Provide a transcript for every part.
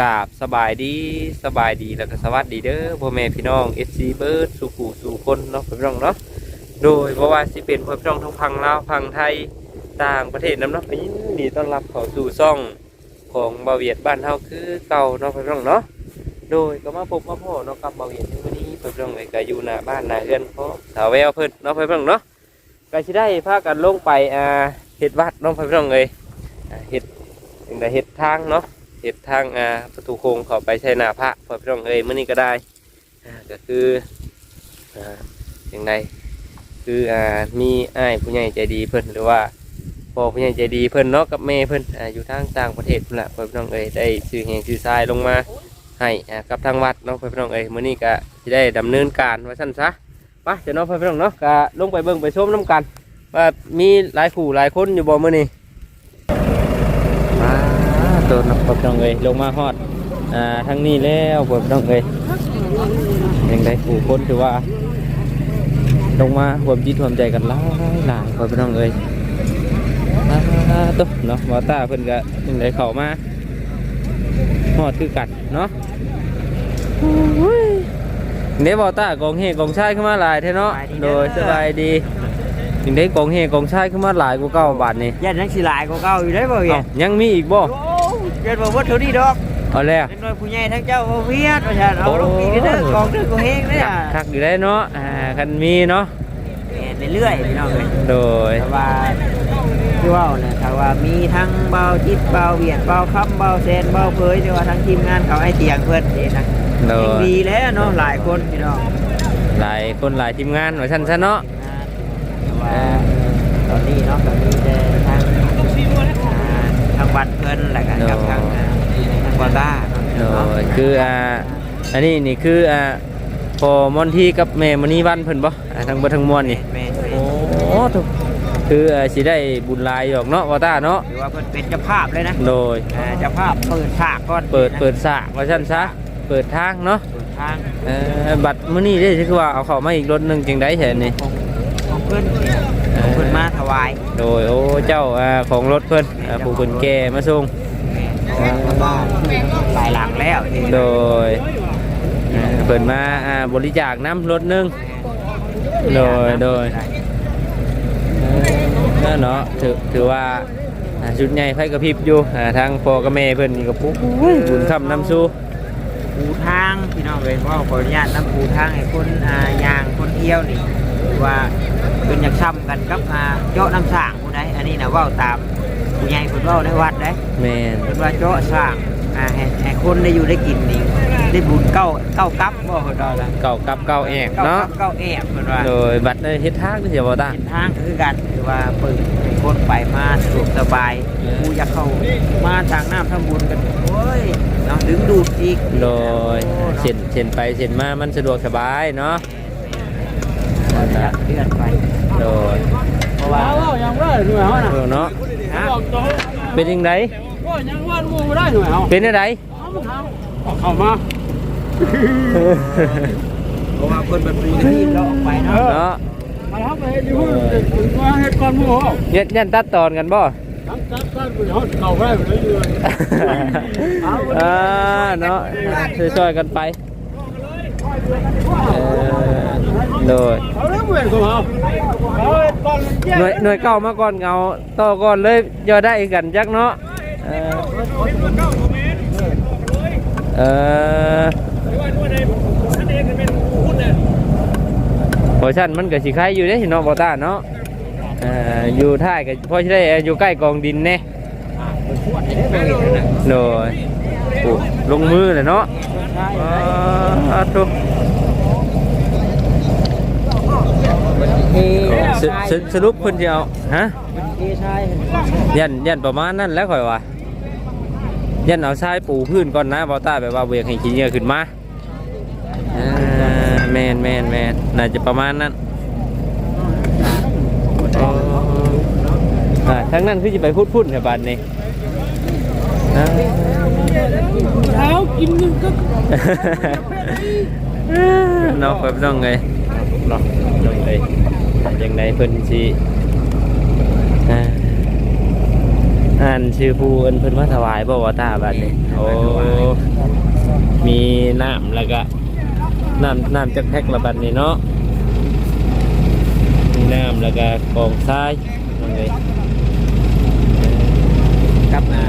กราบสบายดีสบายดีแล้วก็สวัสดีเด้อพ่อแม่พี่น้อง FC เบิร์ดสู่ผู้สู่คนเนาะพี่น้องเนาะโดยเพราะว่าสิเป็นพ่อพี่น้องทั้งพังลาวพังไทยต่างประเทศน้ำเนาะก็ยินดีต้อนรับเข้าสู่ช่องของบาเวียดบ้านเฮาคือเก่าเนาะพี่น้องเนาะโดยก็มาพบมาพ่อเนาะกับบาเวียดในวันนี้พี่น้องเอ้ยก็อยู่หน้าบ้านหน้าเรือนพ่อสาวแววเพิ่นเนาะพี่น้องเนาะก็สิได้พากันลงไปอ่าเฮ็ดวัดเนาะพี่น้องเอ้ยเฮ็ดจังไดเฮ็ดทางเนาะ เห็ดทางอ่าประตูโค้งเข้าไปใช้นาพระพอพี่น้องเอ้ยมื่อนี้ก็ได้ก็คืออ่าอย่างไรคืออ่ามีอ้ายผู้ใหญ่ใจดีเพิ่นหรือว่าพ่อผู้ใหญ่ใจดีเพิ่นเนาะกับแม่เพิ่นอ่าอยู่ทางต่างประเทศพุ่นละพอพี่น้องเอ้ยได้ซื้อแหงซื้อทรายลงมาให้อ่ากับทางวัดเนาะพอพี่น้องเอ้ยมื่อนี้ก็จะได้ดำเนินการว่าสั้นซะไปเดี๋ยวเนาะพอพี่น้องเนาะก็ลงไปเบิ่งไปชมน้กันว่ามีหลายผู้หลายคนอยู่บ่มื่อนี้ อ่า ตัวนักปน้องเอ้ยลงมาฮอดอ่าทางนี้แล้วปน้องเอ้ยยังได้ผู้คนถือว่า ลงมาห่วมจิตห่วมใจกันหลายหลายปน้องเอ้ยอ่าตัวเนาะวาตาเพิ่นก็ยังได้เข้ามาฮอดคือกันเนาะโอ้ยเนี่ยวาตากองเฮกองชายขึ้นมาหลายแท้เนาะโดยสบายดียังได้กองเฮกองชายขึ้นมาหลายกว่าเก่าบาทนี่ยันยังสิหลายกว่าเก่าอยู่ได้บ่เวียเอ้ายังมีอีกบ่ โอ้ยันบ่ว่าเท่านี้ดอกเอาแล้วเป็นหน่วยผู้ใหญ่ทั้งเจ้าบ่เวียดว่าซั่นเอาลงอีกเด้อกองเด้อก็เฮงเด้อคักอยู่ได้เนาะอ่าคันมีเนาะแม่นเรื่อยๆพี่น้องเอ้ยโดยแต่ว่าคือว่าน่ะถ้าว่ามีทั้งเบาจิตเบาเวียดเบาค้ำเบาแซนเบาเผยแต่ว่าทั้งทีมงานเขาให้เตียงเพิ่นนี่นะโดยังยดีแล้วเนาะหลายคนพี่น้องหลายคนหลายทีมงานว่าชั้นซะเนาะแต่ว่าตอนนี้เนาะก็มีแต่ทางอ่าทางวัดเพิ่นแล้วก็กับทางอ่าทางวาต้าโดเนาะยคืออ่าอันนี้นี่คืออ่าพอมอนทีกับแม่มณีวันเพิ่นบ่อ่าทั้งเบ่ทั้งมวลนี่แม่นโอ้ทุกคืออ่าสิได้บุญหลายอยู่หรอกเนาะว่าตาเนาะหรือว่าเพิ่นเป็นเจ้าภาพเลยนะโดยอ่าเจ้าภาพเปิดฉากก่อนเปิดเปิดสระว่าชั้นซะเปิดทางเนาะเปิดทางเอ่อบัตรมื้อนี้ได้คือว่าเอาเข้ามาอีกรถหนึงจังได๋แท้นี่ของของเพิ่น ของเพิ่นมาถวายโดยโอ้เจ้าอ่าของรถเพิ่นอ่าผู้เพิ่นแก่มาส่งเพราะว่าเพิ่นว่าหลายหลังแล้วที่โดยเอ่อเปิดมาอ่าบริจาคน้ำรถหนึงโดยโดยเออเนาะถือถือว่าอ่าชุดใหญ่ไฟกระพริบอยู่อ่าทางพ่อกับแม่เพิ่นนี่ก็ปุ๊บบุญคำน้ำสู้ปูทางพี่น้องเลยว่าขออนุญาตนำปูทางให้คนอ่ายางคนเที่ยวนี่หรือ ว่าเป็นอยากซ้ำกันกับอ่าเจาะน้ำสร้างผู้ใดอันนี้นะเว่าตามผู้ใหญ่เพิ่นเว้าในวัดเด้แม่นเพิ่นว่าเจาะสร้างอ่าให้ให้คนได้อยู่ได้กินนี่ได้บุญเก้าเก้ากับบ่เพิ่นว่าล่ะเก่ากับเก่าแอกเก้าเนาะกับเก้าแอบเพิ่นว่า โดยบัตรได้เฮ็ดทางก็เสียบ่ตาเป็นทางคือกันคือว่าเปิดให้คนไปมาสะดวกสบายผู้อยากเข้ามาทางน้ำทำบุญกันโอ้ยเนาะดึงดูดอีกโดยเส้นเส้นไปเส้นมามันสะดวกสบายเนาะ เราจะเลื่อนไปโดยเพราะว่ายังว่าหน่วยเขาน่ะเนาะเป็นจังไดว่ายังว่างูไม่ได้หน่วยเขาเป็นจังไดเอาเข้ามาเพราะว่าคนเป็นปูที่เราออกไปเนาะมาทำอะไปดีหุ่นมาเฮ็ดก่อนหมู่เขายันยันตัดตอนกันบ่เขาเก่าได้ไปเลยอ่าเนาะช่วยๆกันไปเออ โดยเนหน่วยหน่วยเก่ามาก่อนเงาต่อก่อนเลยย่อได้กันจักเนาะเออเออโอชั่นมันก็สิคล้ายอยู่เด้เนาะบอต้าเนาะเอ่ออยู่ท้ายก็พอสิได้อยู่ใกล้กองดินแน่โดยโอ้ลงมือเลยเนาะอ่าทุก สสสรุปเพิ่นสิเอาฮะเอชายยันยันประมาณนั้นแหล้วข่อยว่ายันเอาทรายปูพื้นก่อนนะบอต้าแบบว่าเวียงให้ขี้เหงื่อขึ้นมาอ่าแมนแมนแมนน่าจะประมาณนั้นอ๋ออ่าทั้งนั้นคือจะไปพูดพูดในบ้านนี้อ่าเช้ากินนึงก็เนาะแบบน้องไงเนาะน้องไงยั งไงเพิ่นสิอ่าอ่านชื่อผู้เอิ้นเพิ่นมาถวายบ่ว่าตาบัดนี้โอ้มีน้ำแล้วก็น้ำน้ำจักแพ็คละบัดนี้เนาะมีน้ำแล้วก็กองทรายน้องไงกับอ่า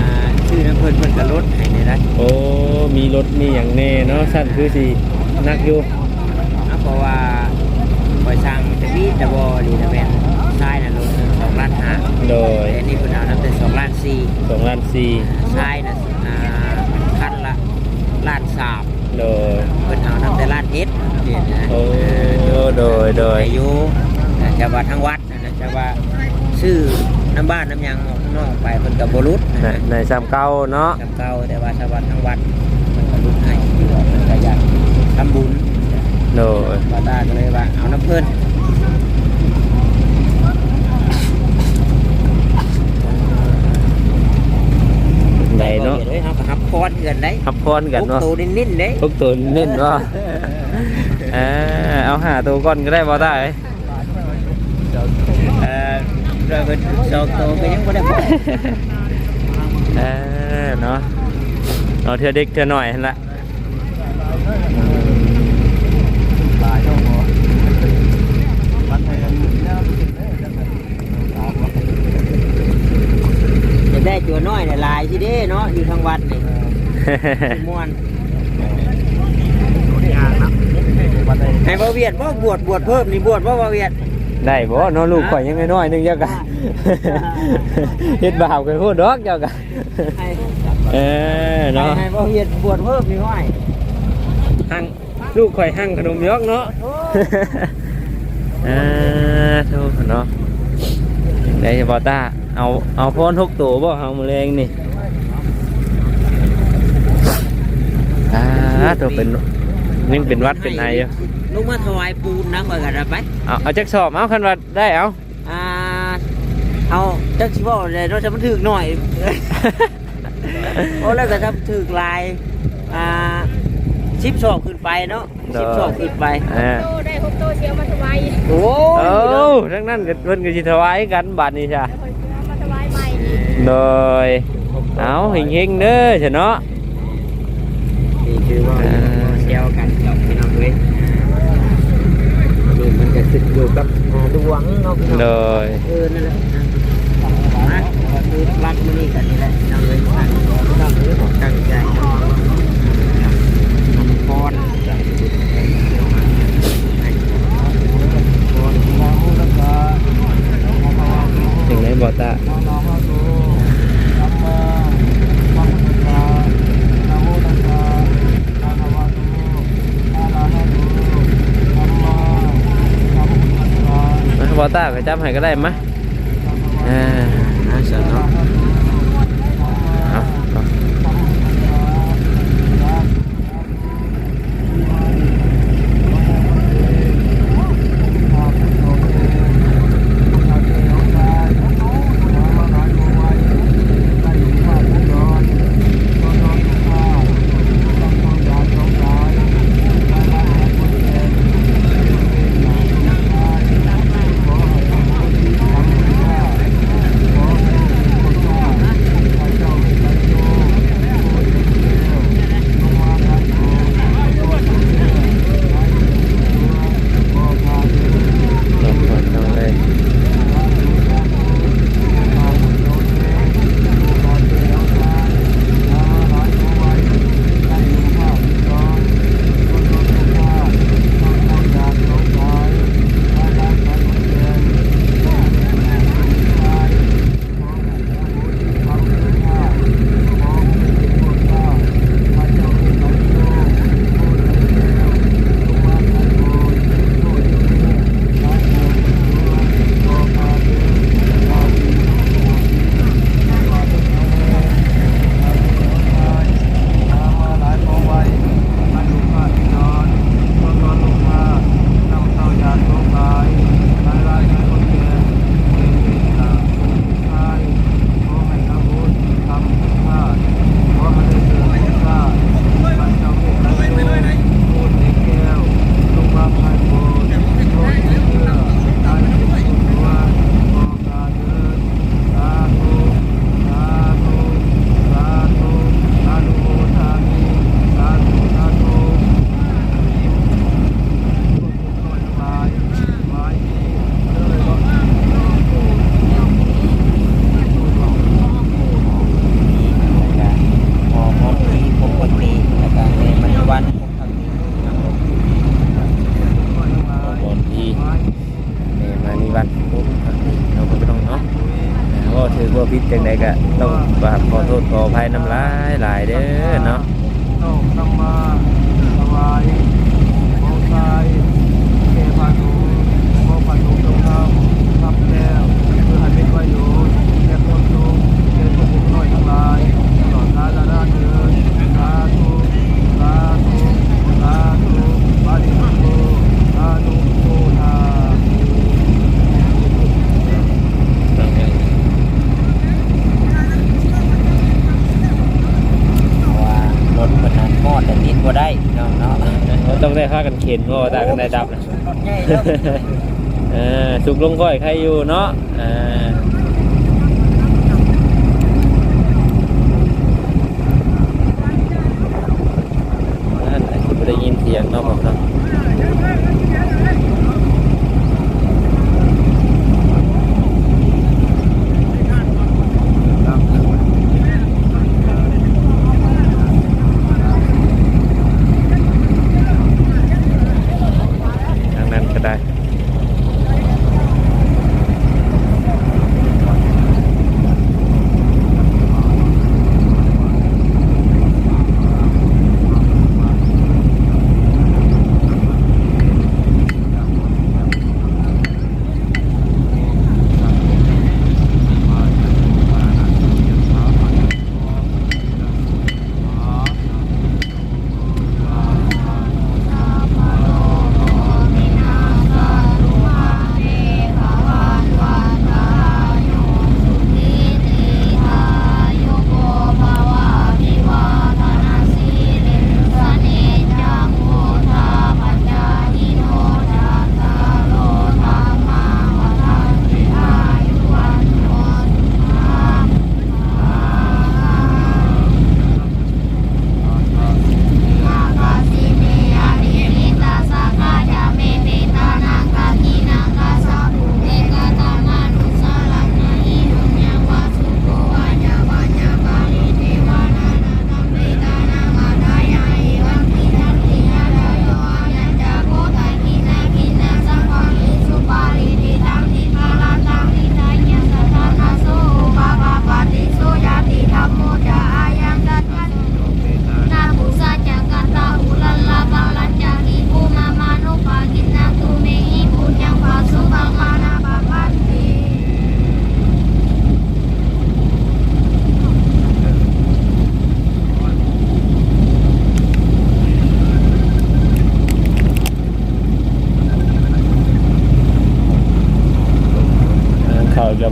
ชื่อน้ำเพิ่นเพิ่นก็ลดให้ได้ได้โอ้มีรถมีอย่างแน่เนาะสั้นคือสินักอยู่นะเพราะว่าบ ริษัทจะมีแต่บอดีนะแม่นใช่นะลดสองล้านห้าโดยแต่นี่เพิ่นเอาน้ำเป็นสองล้านสี่สองล้านสี่ใช่นะอ่าคันละล้านสามโดยเพิ่นเอาน้ำแต่ล้านเอ็ดเดี๋ยวนะโอ้โดยโดยอายุจะว่าทั้งวัดนะนะจะว่าซื้อน้ำบ้านน้ำยังน้องไปเพิ่นกับบรุษในนะในสามเก้าเนาะจำเก่าแต่ว่าชาวบ้านทั้งวัดเพิ่นก็รุษให้ที่ว่าเพิ่นก็อยากทำบุญโดยบาตาก็เลยว่าเอาน้ำเพิ่น ไหนเนาะเฮ้ยเขาก็ฮับพรเกินได้ขับพรกันเนาะพวตัวนิ่นๆเด้ทุกตัวเน้นว่าเออเอาหาตัวก่อนก็ได้บ่ได้เอ่อเราเป็นสองตัวก็ยังบ่ได้พอเออเนาะเอาเธอเด็กเธอหน่อยหั่นละ จะได้ตัวน้อยเนี่ยลายที่เด้เนาะอยู่ทางวัดนี่สิม่วนให้บ่เวียดบ่บวชบวชเพิ่มนี่บวชบ่บ่เวียดได้บ่เนาะลูกข่อยยังน้อยๆหนึงเจ้ากันเฮ็ดบ่าวกันโคตรดอกเจ้ากันให้เออเนาะให้บ่เวียดบวชเพิ่มนี่ห้อยหั่งลูกข่อยหั่งขนมยอกเนาะเออถูกเนาะได้บอต้า เอาเอาพรทุกตัวบ่เอามือแรงนี่อ่าตัวเป็นนี่เป็นวัดเป็นไงอยู่ลูกมาถวายปูนนะเมื่อกันไปเอาเอาจักสอบเอาคันวัดได้เอาอ่าเอาจักสิบ่เลยเราจะมันถึกหน่อยโอ้แล้วก็ทำถึกลายอ่าชิปสอบขึ้นไปเนาะชิปสอบขึ้นไปอ่าโตได้หกโตเชียวมาถวายโอ้โอ้ยทั้งนั้นก็เพิ่นก็สิถวายกันบัดนี้จ้ะ อีกโดยเอาเฮงๆเด้อเฉเนาะนี่คือว่า อ่า เชียวกันกับพี่น้องเลยนี่มันจะติดอยู่กับอ่าดวงเนาะพี่น้อง โดย เออนั่นแหละนะคือรักมันนี่กันนี่แหละพี่น้องเลยตั้งตั้งเรื่องของตั้งใจทำพร จังไดบอต้า มาบอต้าไป จับให้ก็ได้มะ จังไดก็ราบขอโทษขออภัยน้ำลายหลายเด้อเนาะ ต้องนำมาถวายมองซ้ายเทพานุมองพานุตรงทำทับแล้วเพื่อให้เป็นประโยชน์แก่คนทุกข์แก่คนทุกข์น้อยทั้งหลายตลอดกาลนานเถิดสาธุสาธุสาธุปาริสุทโธสาธุโมทา เพราะว่ารถมันนั้นมอดแต่ติดบ่ได้พี่น้องเนาะ ต้องได้พากัน เข็นเพราะว่าตากันได้ดับนะรถใหญ่เนาะเออสุกลงก้อยใครอยู่เนาะอ่านั่นแหละไม่ได้ยินเสียงเนาะผมเนาะ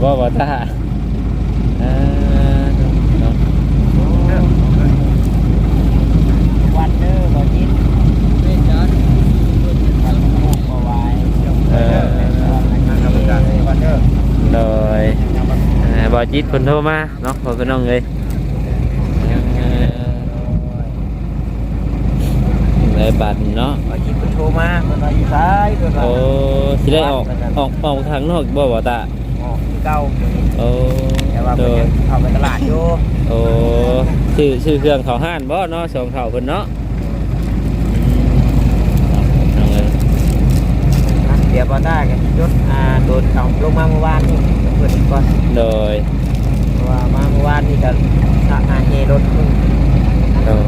ออเขาจะบอกว่าตาเออเนาะวันเด้อบ่จิตเป็นจันวันโมกมาไว้เออวันเด้อโดยเอ่อบอจิตคนโทรมาเนาะพอพี่น้องเลยเออเลยบัตรเนาะบ่จิตเพิ่นโทรมาเพิ่นว่าอยู่ซ้ายเพิ่นว่าโอ้สิได้ออกออกออกทางนอกบ่บ่ตาออก คือเก่าโอ้แต่ว่าโดเพิ่นยยังเข้าไปตลาดอยู่โอ้ชื่อชื่อเครื่องเขาห้านบ่เนาะสองเขาเพิ่นเนาะอืมเอาเลยอะเดี๋ยวบ่ได้กันยศอ่าโดนเขาลงมาเมื่อวานนี่เพิ่นก่อนโดยเพราะว่ามาเมื่อวานนี่ก็ทางานเฮรถเพิ่นโดย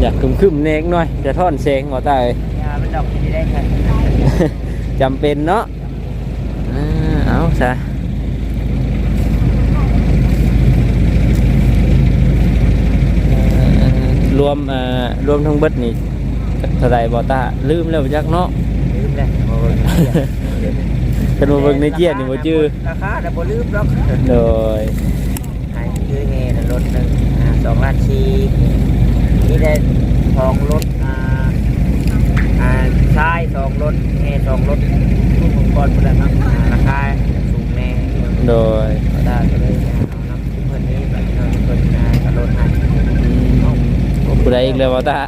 อยากคึมๆเนกหน่อยจะท่อนเสียงบ่ตาเอ้ยยามันดอกที่ได้ค่ะ จำเป็นเนาะอ่าเอาซะเอ่อรวมเอ่อรวมทั้งเบิดนี่เท่าไหรบอตาลืมแล้วจักเนาะลืมเลยบ่เบิ่งเป็นมาเบิ่งในเกียรตินี่บ่จื้อราคาแต่บ่ลืมหรอกโดยหายชื่อเฮนะรถหนึ่งอ่าสองล้านชีนี่ได้สองรถ อ่าอ่าชายสองรถเฮสองรถทุกคนก่อนหมดแล้วครับอ่าราคาสูงแน่โดยก็ได้ก็เลยเอาน้ำเพิ่นนี้แบบนี้เพิ่นอ่ากระโดดให้อืมผู้ใดอีกแล้วบอตา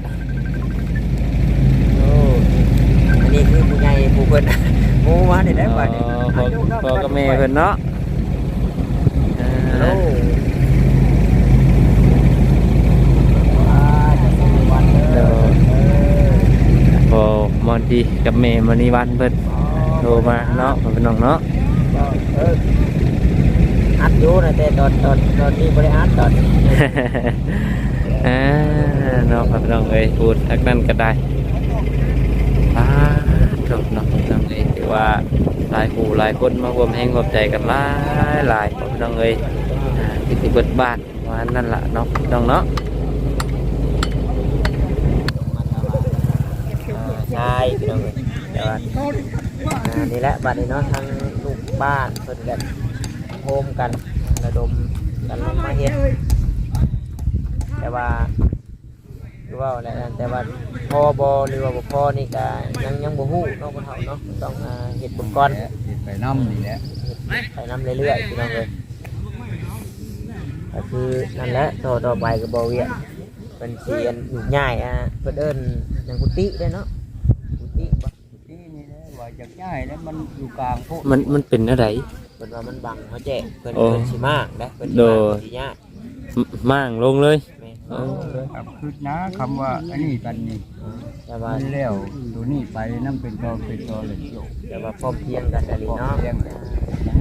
โอ้อันนี้คือผู้ใหญ่ผู้เพิ่นหมูมาได้ได้อ๋อบัดนี้พ่อพ่อกับแม่เพิ่นเนาะอ่ โอ้า อ่าจะสิบวันเด้อเออ พอมอนทีกับแม่มณีวันเพิ่นโทรมาเนาะเพิ่นเป็นน้องเนาะก็เอออัดอยู่นะแต่ตอนตอนตอนนี้บริอัดตอนนี้อ่าเนาะครับน้องเอ้ยพูดทักนั้นก็ได้อ่าจบเนาะครับน้องเอ้ยถือว่าหลายหูหลายคนมาร่วมแห่งร่วมใจกันหลายหลายครับน้องเอ้ยอ่าที่สิเบิดบ้านว่านั่นล่ะเนาะน้องเนาะ ใช่พี่น้องเอ้ยแต่ว่าอ่านี่แหละบัดนี้เนาะทางลูกบ้านเพิ่นกันโฮมกันระดมกันลงมาเฮ็ดแต่ว่าคือว่าอะไรนั่นแต่ว่าพอบอหรือว่าบ่พอนี่ก็ยังยังบ่ฮู้เนาะบ่เฒ่าเนาะต้องเฮ็ดบุญก่อนไปน้ำนี่แหละไปน้ำเรื่อยๆพี่น้องเลยก็คือนั่นแหละต่อต่อไปก็บอเวียนเป็นเสียนอยู่ง่ายอะเพิ่นเอิ้นหยังกุฏิได้เนาะกุฏิบ่ ที่นี่แหละว่า จากง่ายแล้วมันอยู่กลางพวกมันมันเป็นอะไร เพิ่นว่ามันบังเขาแจกเพิ่นโอ้เพิ่นสิมากนะเพิ่นสิโดมาย กสิยากมม่างลงเลยแม่นเออครับคือนะคำว่าอันนี้กันนี่แต่ว่ามันแล้วตัวนี้ไปนั่นเป็นตอเป็นตอเลยโยกแต่ว่าพร้อมเพรียงกันอะไรเนาะเลี้ยง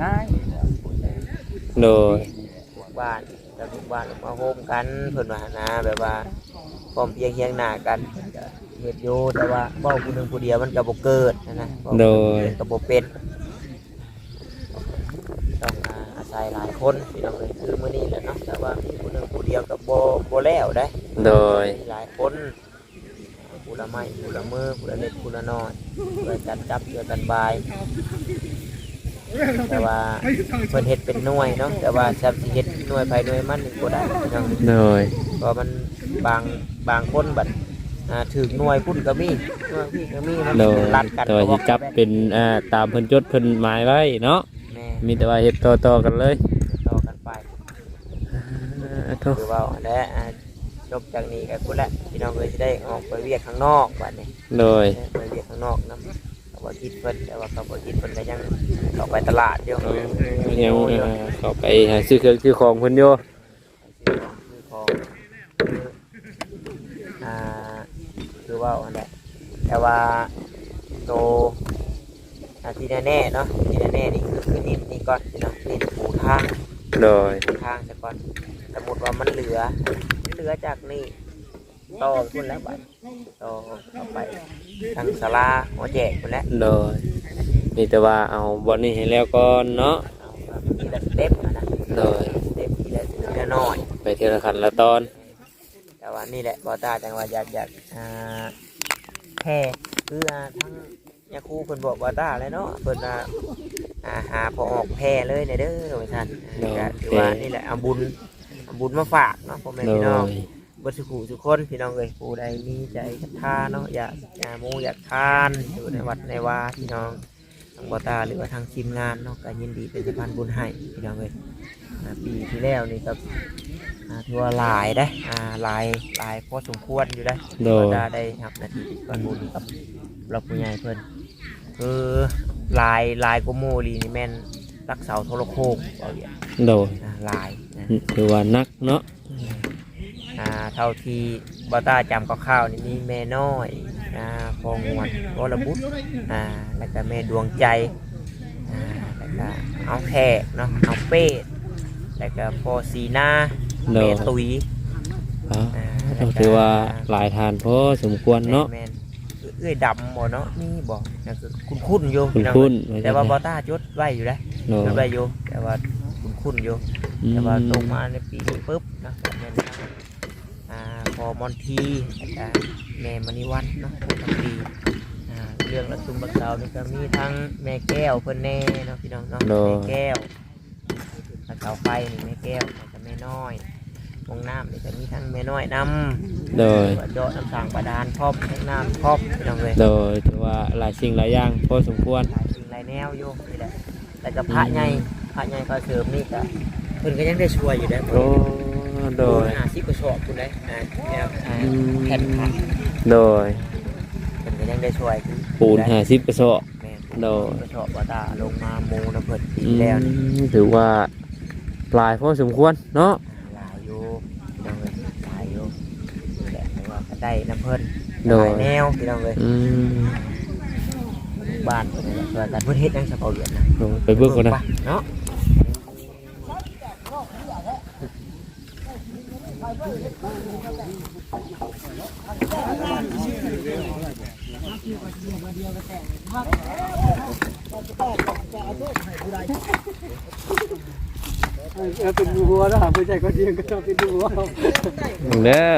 ง่ายโดยทุกบ้าน แล้วทุกบ้านมาโฮมกันเพิ่นว่านะแบบว่าพร้อมเพรียงเคียงหน้ากันก็เฮ็ดอยู่แต่ว่าเว้าผู้หนึงผู้เดียวมันก็บ่เกิดนะนะเว้าผู้หนึ่งผู้เดียวก็บ่เป็นต้องอ่าอาศัยหลายคนพี่น้องเลยคือมื้อนี้แหละเนาะแต่ว่ามีผู้หนึ่งผู้เดียวกับโบโบแล้วได้ โดยมีหลายคนอ่าผู้ละไม้ผู้ละมือผู้ละเล็กผู้ละน้อยเพื่อกันจับเพื่อกันบาย แต่ว่าเพิ่นเฮ็ดเป็นหน่วยเนาะแต่ว่าจับสิเฮ็ด หน่วยภายหน่วยมันนี่บ่ได้พี่น้องโดยเพราะมันบางบางคนบัดอ่าถึงหน่วยพุ่นก็มีหน่วยพี่ก็มีมันโดยรัดกันแต่ว่าบ่สิจับเป็นอ่าตามเพิ่นจดเพิ่นหมายไว้เนาะแม่มีแต่ว่าเฮ็ดต่อๆกันเลยต่อกันไปอ่าโทษคือว่าและอ่าจบจากนี้กับคุณละพี่น้องเลยจะได้ออกไปเวียกข้างนอกบัดนี้ โดย ไปเวียกข้างนอกนำเขา บอกคิดเพิ่นแต่ว่าเขาบอกคิดเพิ่นก็ยังเขาไปตลาดอยู่ยังอ่าเข้าไปหาซื้อเครื่องซื้อของเพิ่นอยู่คือของคืออ่าคือว่าอันนั้นแต่ว่าโตอ่าที่แน่ๆเนาะที่แน่ๆนี่คือคือนิดนี่ก่อนพี่น้องนิดปูทางโดยปูทางแต่ก่อนสมมติว่ามันเหลือเหลือจากนี่ ต่อคุณแล้วบัดต่อเข้าไปทางศาลาหัวแจกคุณแล้วโดยมีแต่ว่าเอาบอลนี้ให้แล้วก่อนเนาะเอาแบบทีละสเต็ปอะนะโดยสเต็ปทีละทีละน้อย ไปทีละขั้นละตอน แต่ว่านี่แหละบอตาจังว่าอยากอยากอ่าแค่คืออ่าทั้งยาคูเพิ่นบอกบอตาเลยเนาะเพิ่นอ่าอ่าหาพอออกแพร่เลยเนี่ยเด้อว่าท่านโดยก็ถือว่านี่แหละเอาบุญเอาบุญมาฝากเนาะพ่อแม่โดพี่น้องยเบิดสุขุทุกคนพี่น้องเอ้ยผู้ใดมีใจศรัทธาเนาะอยากอยากมูอยากทานอยู่ในวัดในวาพี่น้องทางบตาหรือว่าทางทีมงานเนาะก็ยินดีเป็นสะพานบุญให้พี่น้องเอ้ยอ่าปีที่แล้วนี่ก็อ่าถือว่าหลายได้ออ่าหลายหลายพอสมควรอยู่ได้อบโดยตาได้รับหนาทีเป็นสะพานบุญกับเราผู้ใหญ่เพิ่นคือหลายหลายกว่าหมูลีนี่แม่นรักเสาโทรโคงเอาอย่างโดยนะหลายนะถือว่านักเนาะ อ่าเท่าที่บอต้าจำคร่าวๆนี่มีแม่น้อยอ่าพองวนวรบุตรอ่าแล้วก็แม่ดวงใจอ่าแล้วก็เอาแขกเนาะเอาเป็ดแล้วก็พอสีหน้าโดแม่ยตุยอ๋ออ่าต้องถือว่าหลายทานพอสมควรเนาะ แม่นๆเอ้อยดำบ่เนาะนี่บ่นั่นคือคุณคุ้นๆอยู่คุณพี่น้องคุณแต่ว่าบอต้าจดไว้อยู่นะโดยจดไว้อยู่แต่ว่าคุณคุ้นๆอยู่ แต่ว่าตกมาในปีนี้ปุ๊บนะผมเป็นทาง อ่าพอมอนทีแล้วก็แม่มณีวันเนาะพูดทั้งปีอ่าเรื่องระทุมบักเสานี่ก็มีทั้งแม่แก้วเพิ่นแน่เนาะพี่น้องเนาะโดแม่แก้วบักเสาไฟนี่แม่แก้วแล้วก็แม่น้อยมงน้ำนี่ก็มีทั้งแม่น้อยน้โดำยว่าเจาะน้ำสางบาดาลพร้อมแท่งน้ำพร้อมพี่น้องเลย โดยถือว่าหลายสิ่งหลายอย่างพอสมควร หลายสิ่งหลายแนวอยู่นี่แหละแต่ก็พระใหญ่พระใหญ่ก็เสริมนี่ก็เพิ่นก็ยังได้ช่วยอยู่ได้อโอ้ โดยหาซิกระสอบคุณได้อ่าแนวอ่าอืมแผ่นผักโดยเป็นก็ยังได้ช่วยคือปูนหาสิบกระสอบแม่นโดยกระสอบว่าตาลงมาหมูน้ำเพิ่นปีอืแล้วนี่มถือว่าหลายพอสมควรเนาะหลายอยู่พี่น้องเลยหลายอยู่นี่แหละแต่ว่าก็ได้น้ำเพิ่นโดหยลายแนวพี่น้องเลยอืมบ้านเพิ่นนี่แหละว่ากันเพิ่นเฮ็ดจังสะเปาเดือนนะลงไปเบิ่งก่อนนะเนาะ เป็นหัวนะไม่ใช่ก็เดียงก็เป็นหัวเด้อ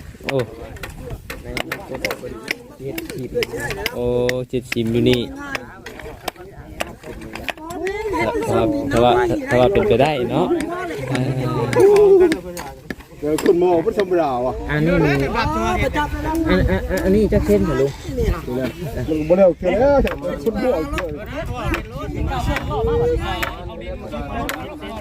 โอ้เจ็ดชิมอยู่นี่ถ้าถ้าว่าถ้าว่าเป็นไปได้เนาะอ่าเดี๋ยวคุณหมอพุทธมราว่ะอันนี้นี่อันอันอันอันนี้จะเส้นเหรอลุงมึงบ่ได้เกี่ยวแล้วคุณหมอเออเอาดูแล้ว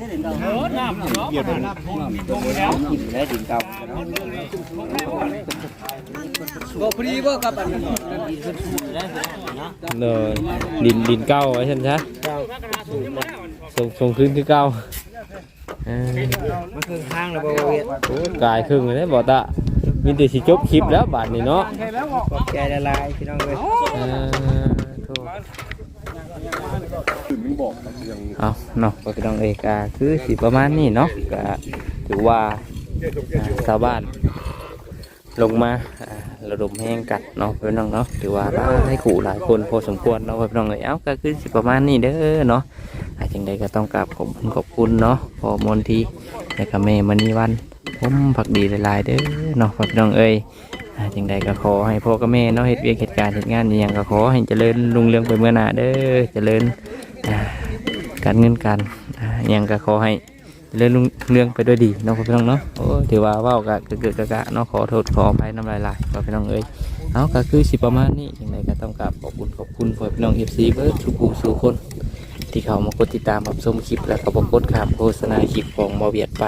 นี่ได้อืมแซ่บขนาดนี้เอามันดูให้ถึงเขานะนี่กินได้ดินเก่าบ่พอดีบ่ครับอันนี้เนอดินดินเก้าไว้ฉันซะส่งส่งคืนคือเก้าอ่ามันคือข้างระบบเวียดโอ้กายครึ่งเลยบอตะมีแต่สิจบคลิปแล้วบาทนี้เนาะขอบใจละลายพี่น้องเลย เอาเนาะพี่น้องเอกาคือสิประมาณนี้เนาะก็ถือว่าชาวบ้าน ลงมาอ่าระดมแห้งกัดเนาะพี่น้องเนาะถือว่าได้ขู่หลายคนพอสมควรเนาะพี่น้องเอ้ยเอ้าก็คือสิประมาณนี้เด้อเนาะอาจังใดก็ต้องกราบขอบคุณขอบคุณเนาะพอมนทีและก็แม่มณีวันผมผักดีหลายๆเด้อเนาะพี่น้องเอ้ย จังใดก็ขอให้พ่อกับแม่เนาะเฮ็ดเวียกเหตุการณ์เหตุงานอหย่างก็ขอให้เจริญรุ่งเรืองไปเมื่อหน้าเด้อเจริญอ่าการเงินการอ่าอหย่างก็ขอให้เจรื่งเรืองไปด้วยดีเน้องพี่น้องเนาะโอ้ถือว่าเว่ากะเกิดกะกะเนาะขอโทษขออภัยน้ำลายไหลพ่อพี่น้องเอ้ยเอาก็คือสิประมาณนี้อย่างไรก็ต้องกราบขอบคุณขอบคุณพ่อพี่น้องเอฟซีเบิร์ดทุกกลุ่มสู่คน ที่เขามากดติดตามรับชมคลิปแล้วก็บอกกดขามโฆษณาคลิปของบอเวียดไป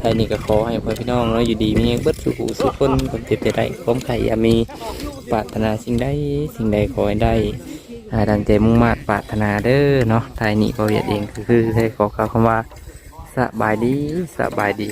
ท้ายนี้ก็ขอให้พ่อพี่น้องเนาะอยู่ดีมีเบิร์ดสู่กลุ่มสู่คนคนเจ็บใจได้ความไข่ยามีปรารถนาสิ่งใดสิ่งใดขอให้ได้อาดังใจมุ่งมา่ปรารถนาเด้อเนาะท้ายนี้ก็เวียดเองคือให้ขอกล่าวคำว่าสบายดีสบายดี